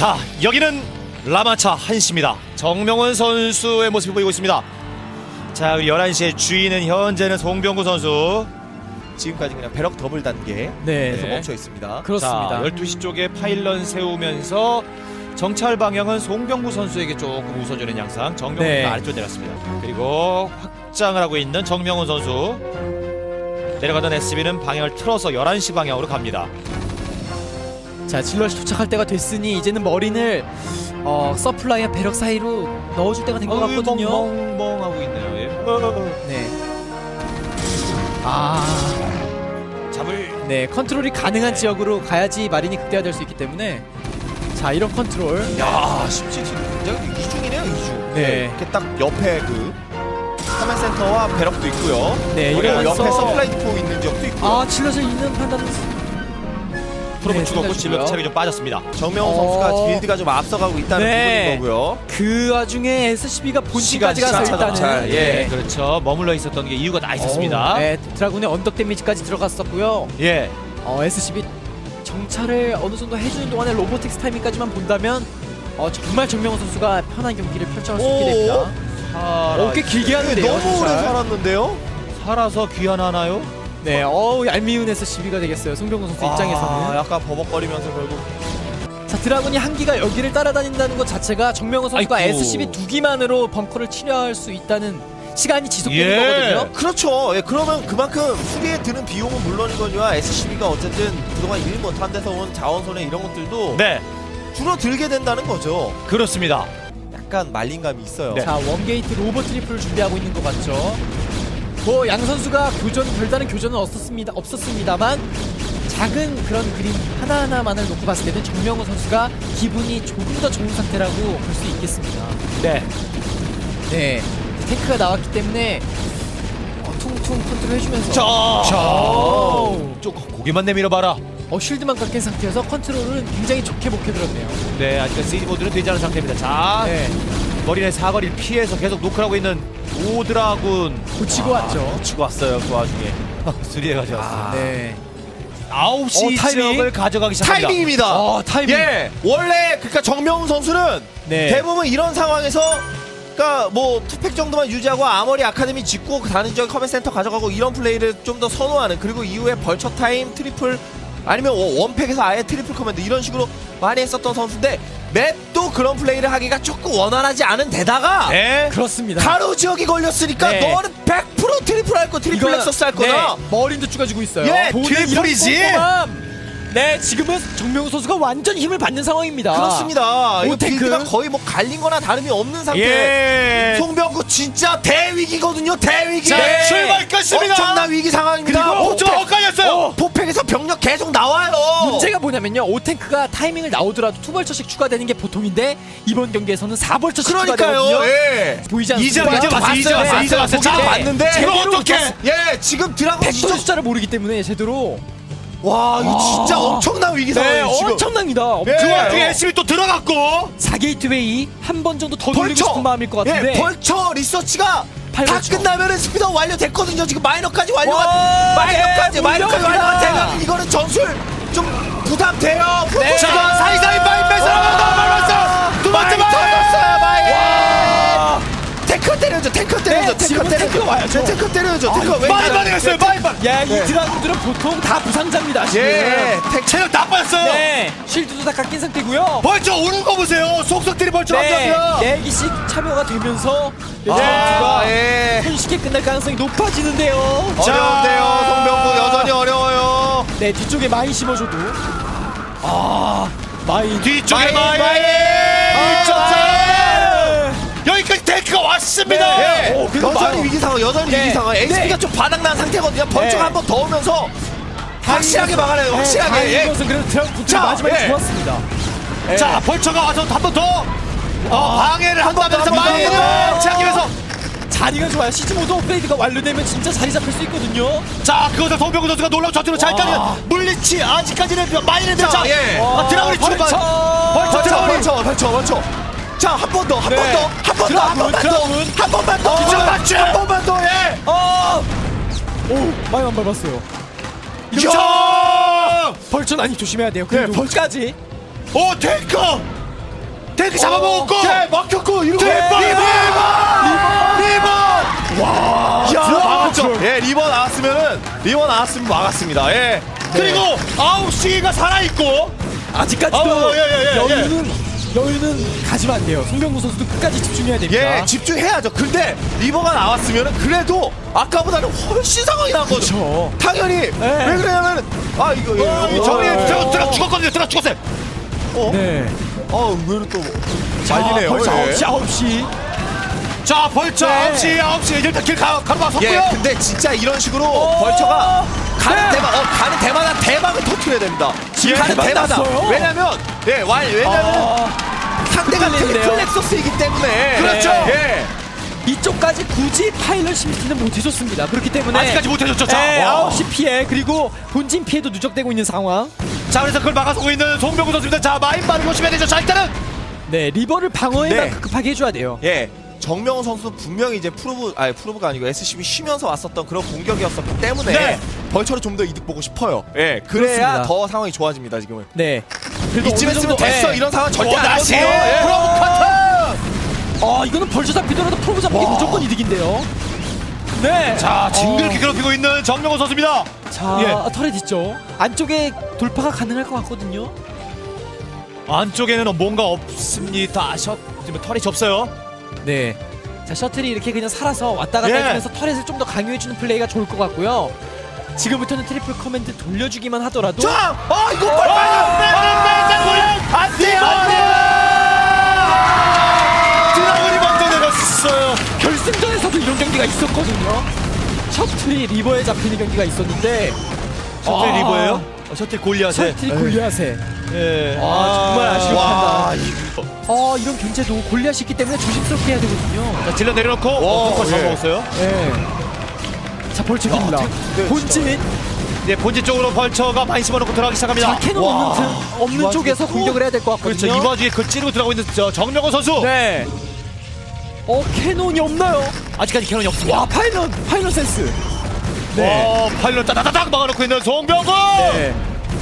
자, 여기는 라마차 한시입니다. 정명원 선수의 모습을 보이고 있습니다. 자, 우리 11시의 주인은 현재는 송병구 선수. 지금까지 그냥 배럭 더블 단계에서 네. 멈춰 있습니다. 그렇습니다. 자, 12시 쪽에 파일런 세우면서 정찰 방향은 송병구 선수에게 조금 웃어주는 양상. 정명훈 네. 아래쪽 내렸습니다. 그리고 확장을 하고 있는 정명훈 선수. 내려가던 SB는 방향을 틀어서 11시 방향으로 갑니다. 자 질럿이 도착할 때가 됐으니 이제는 머린을 어, 서플라이와 배럭 사이로 넣어줄 때가 된 것 어이, 같거든요. 멍멍멍 하고 있네요. 예. 네. 아, 잡을 네 컨트롤이 가능한 지역으로 가야지 마린이 극대화될 수 있기 때문에 자 이런 컨트롤. 야, 쉽지 굉장히 이중이네요, 이중. 네. 이렇게 딱 옆에 그 커맨 센터와 배럭도 있고요. 네, 그리고 이러면서- 옆에 서플라이 디포 있는 지역도 있고 요. 아 질럿을 잃는 판단은 프로브 네, 죽었고. 질럿 체력이 좀 빠졌습니다. 정명훈 어. 선수가 빌드가 좀 앞서가고 있다는 네. 부분인 거고요. 그 와중에 SCB가 본진까지 가서 시간 일단은 차동차, 예. 네. 그렇죠. 머물러 있었던 게 이유가 다 있었습니다. 어, 네, 드라군의 언덕 데미지까지 들어갔었고요. 예. 어, SCB 정찰을 어느 정도 해주는 동안에 로보틱스 타이밍까지만 본다면 어, 정말 정명훈 선수가 편한 경기를 펼쳐갈 수 있게 오. 됩니다. 어, 꽤 길게 하는데요. 너무 오래. 살았는데요. 살아서 귀환하나요? 네, 어우 얄미운 SCB가 되겠어요. 송병훈 선수 아, 입장에서는. 약간 버벅거리면서 결국 자, 드라군이 한 기가 여기를 따라다닌다는 것 자체가 정명훈 선수가 아이고. SCB 두 기만으로 벙커를 치료할 수 있다는 시간이 지속되는 예. 거거든요. 그렇죠. 예, 그러면 그만큼 수비에 드는 비용은 물론이거니와 SCB가 어쨌든 그동안 일 못한 데서 온 자원 손해 이런 것들도 네. 줄어들게 된다는 거죠. 그렇습니다. 약간 말린감이 있어요. 네. 자, 원게이트 로봇 트리플을 준비하고 있는 것 같죠. 뭐 양 선수가 교전 별다른 교전은 없었습니다. 없었습니다만 작은 그런 그림 하나하나만을 놓고 봤을 때는 정명호 선수가 기분이 조금 더 좋은 상태라고 볼 수 있겠습니다. 네. 네, 탱크가 나왔기 때문에 어, 퉁퉁 컨트롤 해주면서 자. 오. 좀 고개만 내밀어 봐라. 어, 쉴드만 깎인 상태여서 컨트롤은 굉장히 좋게 먹혀들었네요. 네, 세이드 모드는 되지 않은 상태입니다. 자, 네, 머리의 사거리를 피해서 계속 노크하고 있는 오드라군. 고치고 왔죠. 치고 왔어요. 그 와중에. 수리해 가져왔습니다. 네. 9시 어, 타이밍. 지역을 가져가기 시작합니다. 타이밍입니다. 어, 타이밍. 예, 원래 그러니까 정명훈 선수는 네. 대부분 이런 상황에서 그러니까 뭐 투팩 정도만 유지하고 아머리 아카데미 짓고 그 다른 지역 커맨 센터 가져가고 이런 플레이를 좀 더 선호하는 그리고 이후에 벌처 타임 트리플 아니면 원- 원팩에서 아예 트리플 커맨드 이런 식으로 많이 했었던 선수인데 맵도 그런 플레이를 하기가 조금 원활하지 않은 데다가 네. 그렇습니다. 가로 지역이 걸렸으니까 네. 너는 100% 트리플 할 거 트리플 렉서스 할 거다. 네, 머린도 쭉가지고 있어요. 예, 돈의 트리플이지. 이런 꼼꼼함. 네, 지금은 정명우 선수가 완전 힘을 받는 상황입니다. 그렇습니다. 이거 오테크. 빌드가 거의 뭐 갈린 거나 다름이 없는 상태. 예. 송병구 진짜 대위기거든요. 대위기. 자, 네. 출발 끝입니다. 엄청난 위기 상황입니다. 그리고 포- 엄청 엇갈렸어요. 포팩에서 병력 계속 나와요. 문제가 뭐냐면요. 오탱크가 타이밍을 나오더라도 투벌처씩 추가되는 게 보통인데 이번 경기에서는 4벌처씩 그러니까요. 추가되거든요. 예. 보이지 이제 않습니까? 이제 왔어, 이제 봤어요, 이제 봤어요. 자, 봤는데 제대로 어떻게? 봤어. 예, 지금 드라곤 진짜 숫자를 모르기 때문에 제대로 와, 이거 진짜 엄청난 위기 네, 상황이에요, 지금. 엄청납니다. 예. 그 와중에 엄청나요. SB 또 들어갔고. 4게이트웨이 한 번 정도 더 돌리고. 싶은 마음일 것 같은데 예, 벌처 리서치가 다 팔벌처. 끝나면은 스피드 완료됐거든요. 지금 마이너까지 완료가 와, 마이너까지 예, 마이너까지. 완료가 되면 이거는 전술 좀 부담돼요. 네. 자, 사이사이 뺏어 네, 때려줘. 탱커 와야죠. 네, 탱커 때려줘. 탱커 왜 나가- 반응했어요. 마인 반. 야, 이 네. 드라군들은 보통 다 부상자입니다. 지금. 예, 탱 체력 다 빠졌어요. 네, 쉴드도 다 깎인 상태고요. 벌써 오는 거 보세요. 속속들이 벌써 네, 합니다. 네 기씩 참여가 되면서 아, 가 예. 손쉽게 끝날 가능성이 높아지는데요. 자. 어려운데요. 송병구 여전히 어려워요. 네, 뒤쪽에 마인 심어줘도 아, 마인 뒤쪽에 마인, 마인. 탱크가 왔습니다. 예. 오, 여전히. 위기 상황. 여전히 네. 위기 상황. HP가 네. 좀 바닥난 상태거든요. 벌처가 네. 한번 더 오면서 확실하게 막아내요. 확실하게. 예. 이것은 그래도 드라군 자, 마지막에 예. 좋았습니다. 자, 벌처가 와서 한 번 더. 어, 방해를 한다면서 더, 한번 한번 더. 제하기 위해서 자리가 좋아요. 시즈 모드 업그레이드가 완료되면 진짜 자리 잡힐 수 있거든요. 자 그것을 동병구 선수가 놀라운 전투로 잘 와. 까는 물리치 아직까지는 마인을 자, 자, 예. 아, 드라군이 벌처. 출발 벌처 벌처, 벌처, 벌처, 벌처. 자, 한 번 더, 한 번 네. 더, 한 번 더, 한 드라군, 번만 더, 드라군. 한 번만 더, 맞지? 한 번만 더, 예. 아, 오, 마인 안 밟았어요. 야! 벌처는 아니 조심해야 돼요. 네, 벌- 벌까지. 오 탱커 탱크 잡아먹었고 네, 막혔고 이러고 리버! 리버! 리버! 와 야, 막았죠 예, 리버 나왔으면은 리버 나왔으면 막았습니다. 예. 그리고 9시가 살아있고 아직까지도 어, 예, 예, 예, 여유는 여유는 가지면 안 돼요. 송병구 선수도 끝까지 집중해야 됩니다. 예, 집중해야죠. 근데 리버가 나왔으면은 그래도 아까보다는 훨씬 상황이 나은 거죠. 당연히 왜 그러냐면 아 이거 예, 어, 정리 예. 들어 들어 죽었거든요 들어 죽었어요 어? 네. 어, 의외로 또 자, 말리네요. 벌써 예. 9시 9시. 자 네. 9시 9시 일단 길 가, 가로막 섰고요 예, 근데 진짜 이런 식으로 어. 벌처가 가는 네. 대만, 어, 가는 대마다 대박을 터트려야 됩니다. 예, 가는 대마다. 왜냐면, 예, 와, 왜냐면 아, 상대가 흔들리는데요. 트리플 넥서스이기 때문에. 그렇죠. 예. 이쪽까지 굳이 파일럿 심시는 못해줬습니다. 그렇기 때문에 아직까지 못해줬죠 자, 네, 와. 9시 피해 그리고 본진 피해도 누적되고 있는 상황. 자 그래서 그걸 막아서고 있는 송병구 선수입니다 자 마인바를 조심해야 되죠 자 일단은 네, 리버를 방어에만 네. 급하게 해줘야 돼요. 예. 정명훈 선수 분명히 이제 프로브 아니 프로브가 아니고 SCB 쉬면서 왔었던 그런 공격이었었기 때문에 네. 벌처를 좀 더 이득 보고 싶어요. 예. 그래야 그렇습니다. 더 상황이 좋아집니다, 지금은. 네. 그래도 이쯤 어느 했으면 정도- 됐어. 예. 이런 상황 절대 안 다시. 예. 프로브 커터 아, 이거는 벌써 잡히더라도 프로브 와. 무조건 이득인데요. 네. 자 어. 괴롭히고 있는 정명호 선수입니다 자, 예. 터렛 있죠. 안쪽에 돌파가 가능할 것 같거든요. 안쪽에는 뭔가 없습니다 셔 지금 털이 없어요 네. 자, 셔틀이 이렇게 그냥 살아서 왔다 갔다 예. 해주면서 터렛을 좀 더 강요해주는 플레이가 좋을 것 같고요. 지금부터는 트리플 커맨드 돌려주기만 하더라도 자, 아 이거 빨리 안 돼, 안 돼! 드라군이 먼저 내렸어요. 결승전에서도 이런 경기가 있었거든요. 셔틀이 리버에 잡히는 경기가 있었는데 셔틀 아. 리버예요? 어, 셔틀 골리앗에. 셔틀이 골리앗에 예. 아, 정말 아쉬운 와, 판단. 이거. 어 이런 견제도 골리앗이 있기 때문에 조심스럽게 해야 되거든요. 자, 질러 내려놓고 와, 어, 예. 예. 먹었어요. 네. 자 벌칙입니다. 야, 네, 본진 네, 본진 쪽으로 벌처가 많이 집어넣고 들어가기 시작합니다. 자 캐논 와. 없는 틈이 없는 쪽에서 또- 공격을 해야 될것 그렇죠. 같거든요. 이 와중에 그 찌르고 들어가고 있는 저 정명호 선수. 네. 어 캐논이 없나요? 아직까지 캐논이 없습니다. 와 파이널 파이널 센스. 네. 어, 파일럿 따다다닥 막아놓고 있는 송병구. 네.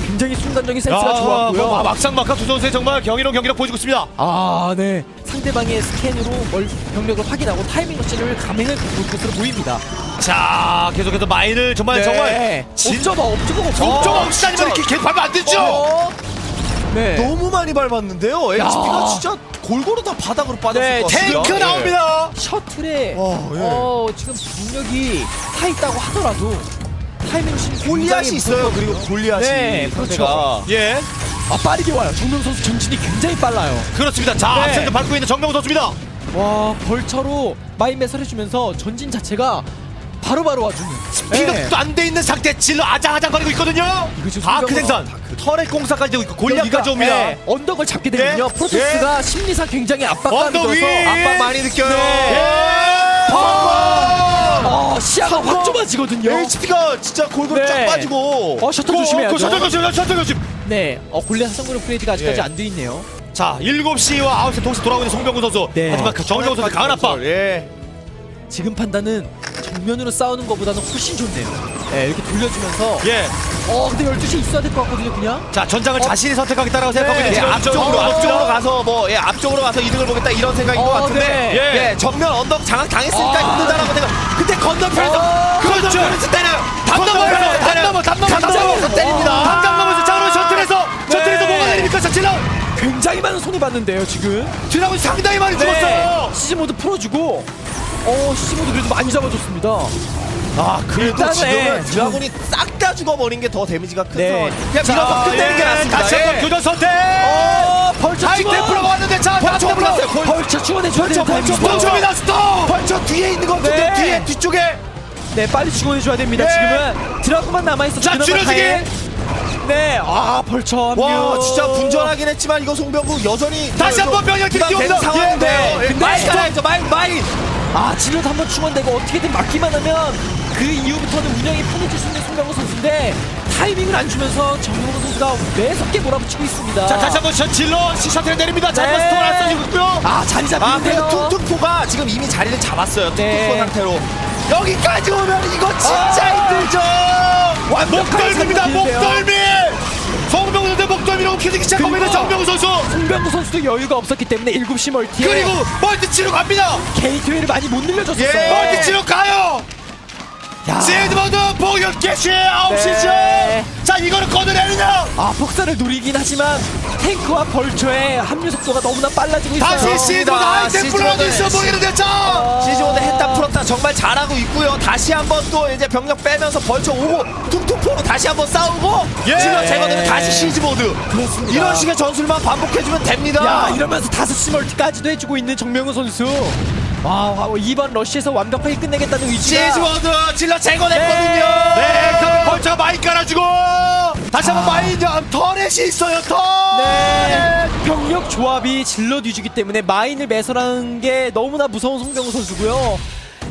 굉장히 순간적인 센스가 야, 좋았고요. 뭐, 막상 막하 두 선수의 정말 경이로운 경기력 보여주고 있습니다. 아, 네. 상대방의 스캔으로 멀, 병력을 확인하고 타이밍 러시를 감행을 볼 것으로 보입니다. 자, 계속해서 마인을 정말 정말 옵저버, 옵저버가 없어. 좀 없이 다니면 이렇게 밟으면 안 되죠. 어? 네. 너무 많이 밟았는데요. HP가 야. 진짜 골고루 다 바닥으로 빠졌을 네, 것 같습니다. 탱크 예. 나옵니다. 셔틀에 와, 예. 어, 지금 병력이 타 있다고 하더라도 타이밍 러시는 골리앗이 있어요. 그리고 골리앗이 네, 상대가. 예, 아, 빠르게 와요. 정명 선수 전진이 굉장히 빨라요. 그렇습니다. 자, 네. 앞선도 밟고 있는 정명호 선수입니다. 와, 벌처로 마인 매설 해주면서 전진 자체가 바로바로 와주는. 피력도 안돼 있는 상태 질러 아장아장거리고 있거든요. 이거 지금 다크 송병구가- 생산, 터렛 공사까지 되고 있고 골리앗까지 옵니다. 네, 언덕을 잡게 되면요. 예? 프로토스가 심리상 굉장히 압박감이 언덕 위! 들어서 압박 많이 느껴요. 예! 어, 시야가 확 좁아지거든요. HP가 진짜 골고루 네. 쫙 빠지고. 어, 그 조심해야죠. 셔틀 조심, 셔틀 조심. 네, 어, 골리앗 성공 업그레이드가 아직까지 예. 안 돼 있네요. 자, 7시와 9시 동시 돌아오고 있는 송병구 선수. 네. 하지만 그 정명호 선수 강한 압박. 예. 지금 판단은 정면으로 싸우는 것보다는 훨씬 좋네요. 네, 이렇게 돌려주면서. 예. 어, 근데 12시에 있어야 될 것 같거든요, 그냥. 자, 전장을 자신이 선택하겠다라고 생각하고 네. 있는 예, 지금 앞쪽으로 정명호 앞쪽으로. 가서 뭐 예, 앞쪽으로 가서 이득을 보겠다 이런 생각인 것 어, 같은데 네. 예. 정면 언덕 장악 당했으니까 아. 힘들다라고 생각. 근데 건너편에서 어, 그렇죠. 건너편에서 때려. 담 넘어서 담 넘어, 담 넘어, 담 담장에서 넘어. 때립니다. 당장 넘어서 자, 그럼 셔틀에서 셔틀에서 네. 뭐가 내립니까? 자, 질러. 굉장히 많은 손이 봤는데요, 지금. 드라군 상당히 많이 네. 죽었어요. 시즈 모드 풀어주고. 어, 시즈 모드 그래도 많이 잡아줬습니다. 아 그래도 일단은, 지금은 예. 드라군이 싹 다 죽어버린 게 더 데미지가 큰 네. 상황. 그냥 자, 밀어서 끝내는 게 예, 낫습니다. 다시 한번 예. 교전 선택. 어, 벌써 하이 템플러가 왔는데 자, 벌써 올랐어요. 벌- 벌써 추원해줘야 되는 벌써, 타이밍. 벌써. 벌써입니다. 스톱. 벌써 뒤에 있는 것 같은데 네. 뒤에 뒤쪽에 네, 빨리 지원해줘야 됩니다. 네. 지금은 드라군만 남아 있어. 자, 줄여주기. 네, 아, 합류. 와 진짜 분전하긴 했지만 이거 송병구 여전히 다시 한번 병력 부담되는 띄웁니다. 상황인데요. 예, 네. 예, 근데 마인 좀- 깔아야죠 마인 마인. 아, 진로도 한번 충원되고 어떻게든 막기만 하면 그 이후부터는 운영이 편해질 수 있는 송병호 선수인데 타이밍을 안 주면서 정명호 선수가 매섭게 몰아붙이고 있습니다. 자, 다시 한번 셔- 질러 시 셔틀 내립니다. 자, 네. 한번 스톱을 안 써주고 있고요. 아, 자리 아 잡히는데요. 그리고 퉁퉁포가 지금 이미 자리를 잡았어요. 퉁퉁포 네. 상태로 여기까지 오면 이거 진짜 아. 힘들죠. 목덜미. 시작하면 그리고- 정명훈 선수 송병구 선수도 여유가 없었기 때문에 7시 멀티에 그리고 멀티 치러 갑니다. 게이트웨이를 많이 못 늘려줬었어요. 예. 멀티 치러 가요. 야. 세드모드 공격 개시 9시죠. 네. 자 이거를 걷어내느냐. 아 폭사를 노리긴 하지만 탱크와 벌처의 합류 속도가 너무나 빨라지고 있어요. 다시 아이템 시즈모드. 풀어도 있어 보이는데 자. 시즈모드 했다 풀었다 정말 잘하고 있고요. 다시 한번 또 이제 병력 빼면서 벌쳐 오고 퉁퉁포로 다시 한번 싸우고 예. 질러 제거되면 다시 시즈 모드. 그렇습니다. 이런 식의 전술만 반복해주면 됩니다. 야 이러면서 5시 멀티까지도 해주고 있는 정명훈 선수. 와, 와 이번 러시에서 완벽하게 끝내겠다는 의지가 시즈 모드 질러 제거됐거든요. 네, 그럼 벌처가 많이 깔아주고 다시 한번 많이 터렛이 있어요. 터. 네, 병력 조합이 질러 뒤주기 때문에 마인을 매설하는 게 너무나 무서운 송병우 선수고요.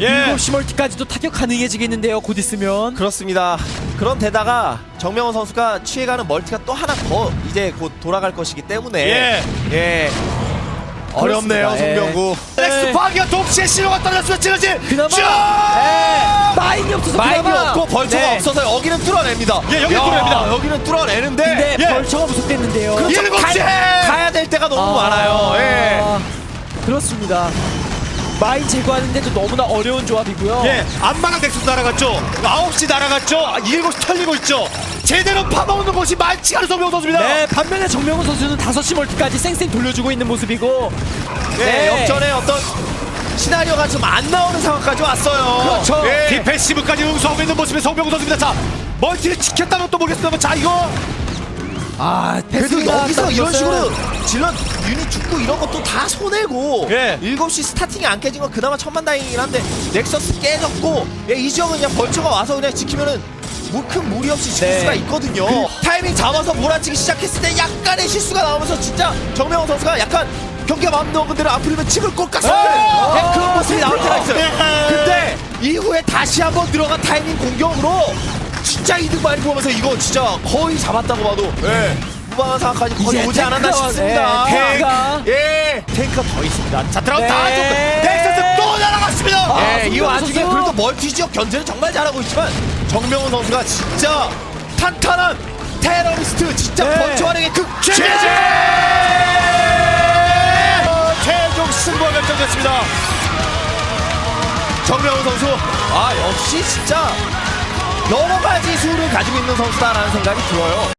예. 7시 멀티까지도 타격 가능해지겠는데요. 곧 있으면. 그렇습니다. 그런 데다가 정명훈 선수가 취해가는 멀티가 또 하나 더 이제 곧 돌아갈 것이기 때문에 예. 예. 어렵네요, 그렇습니다. 예. 송병구. 넥스 파기가 동시에 신호가 떨어졌으면 찌르지. 그나마 쭉! 예, 마인이 없어서 마인이 그나마 없고 벌처가 네. 없어서 여기는 뚫어냅니다. 예, 여기는 야, 뚫어냅니다. 여기는 뚫어내는데 근데 예. 벌처가 무섭겠는데요. 그렇죠. 일곱 가야, 시! 가야 될 때가 너무 아, 많아요. 예. 그렇습니다. 마인 제거하는데도 너무나 어려운 조합이고요. 예, 안마랑 넥스도 날아갔죠. 9시 날아갔죠. 7시 털리고 있죠. 제대로 파먹는 곳이 많지 않은 송병호 선수입니다. 네, 반면에 정명훈 선수는 5시 멀티까지 쌩쌩 돌려주고 있는 모습이고 예, 네. 역전에 어떤 시나리오가 좀 안 나오는 상황까지 왔어요. 그렇죠. 예. 디펜시브까지 응수하고 있는 모습의 송병호 선수입니다. 자, 멀티를 지켰다면 또 모르겠습니다만 자, 이거 아, 그래도 패스가 여기서 딱 이런 것은 식으로 질럿 유닛 죽고 이런 것도 다 손해고 예. 7시 스타팅이 안 깨진 건 그나마 천만다행이긴 한데 넥서스 깨졌고 예, 이 지역은 그냥 벌처가 와서 그냥 지키면은 뭐큰 무리 없이 지킬 네. 수가 있거든요 타이밍 잡아서 몰아치기 시작했을 때 약간의 실수가 나오면서 진짜 정명훈 선수가 약간 경기가 마음 먹은 대로 앞으로면 찍을 것 같습니다 예. 예, 그런 모습이 나올 때가 있어요 예. 근데 이후에 다시 한번 들어간 타이밍 공격으로 진짜 이득 많이 보면서 이거 진짜 거의 잡았다고 봐도 예. 무방한 상황까지 거의 오지 않았나 탱크가, 싶습니다. 네, 탱크가. 예, 탱크가 더 있습니다. 자, 들어가 다 네. 넥서스 또 날아갔습니다. 아, 예, 이 송병호 와중에 선수. 그래도 멀티 지역 견제는 정말 잘하고 있지만 정명훈 선수가 진짜 탄탄한 테러리스트 진짜 네. 번처 활용의 극최. 제재! 어, 최종 승부가 결정됐습니다. 정명훈 선수, 아 역시 진짜 여러 가지 수를 가지고 있는 선수다라는 생각이 들어요.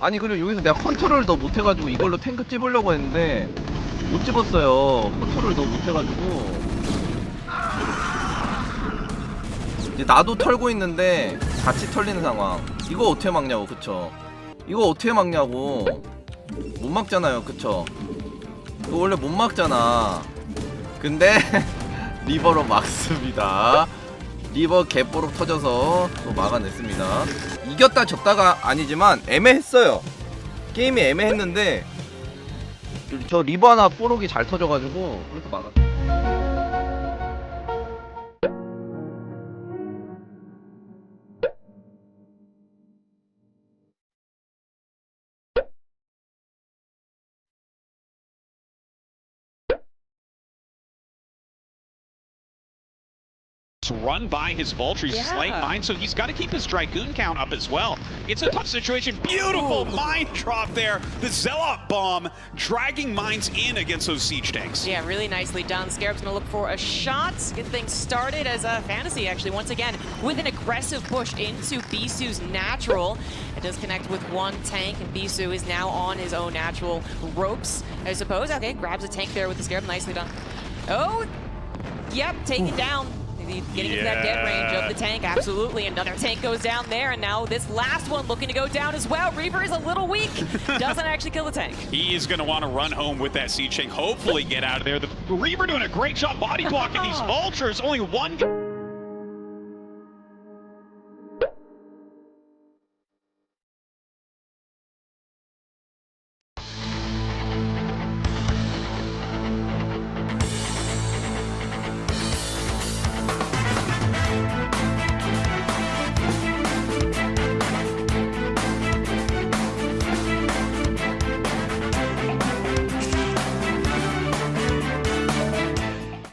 아니 그리고 여기서 내가 컨트롤을 더 못해가지고 이걸로 탱크 찝으려고 했는데 못 집었어요. 컨트롤을 더 못해가지고. 이제 나도 털고 있는데 같이 털리는 상황. 이거 어떻게 막냐고 그쵸? 이거 어떻게 막냐고. 못 막잖아요 그쵸? 이거 원래 못 막잖아. 근데 리버로 막습니다. 리버 개뽀록 터져서 또 막아냈습니다. 이겼다 졌다가 아니지만 애매했어요. 게임이 애매했는데 저 리버 하나 뽀록이 잘 터져가지고 그래서 막았. Gets run by his Vulture. Yeah. slaying mine, so he's got to keep his Dragoon count up as well. It's a tough situation. Beautiful mine drop there. The Zealot bomb dragging mines in against those siege tanks. Yeah, really nicely done. Scarab's gonna look for a shot. Get things started as a fantasy, actually, once again, with an aggressive push into Bisu's natural. It does connect with one tank, and Bisu is now on his own natural ropes, I suppose. Okay, grabs a tank there with the Scarab. Nicely done. Oh, yep, taken down. Getting into that dead range of the tank, absolutely. Another tank goes down there, and now this last one looking to go down as well. Reaper is a little weak, doesn't actually kill the tank. He is going to want to run home with that siege tank, hopefully get out of there. The Reaper doing a great job body blocking these vultures. Only one.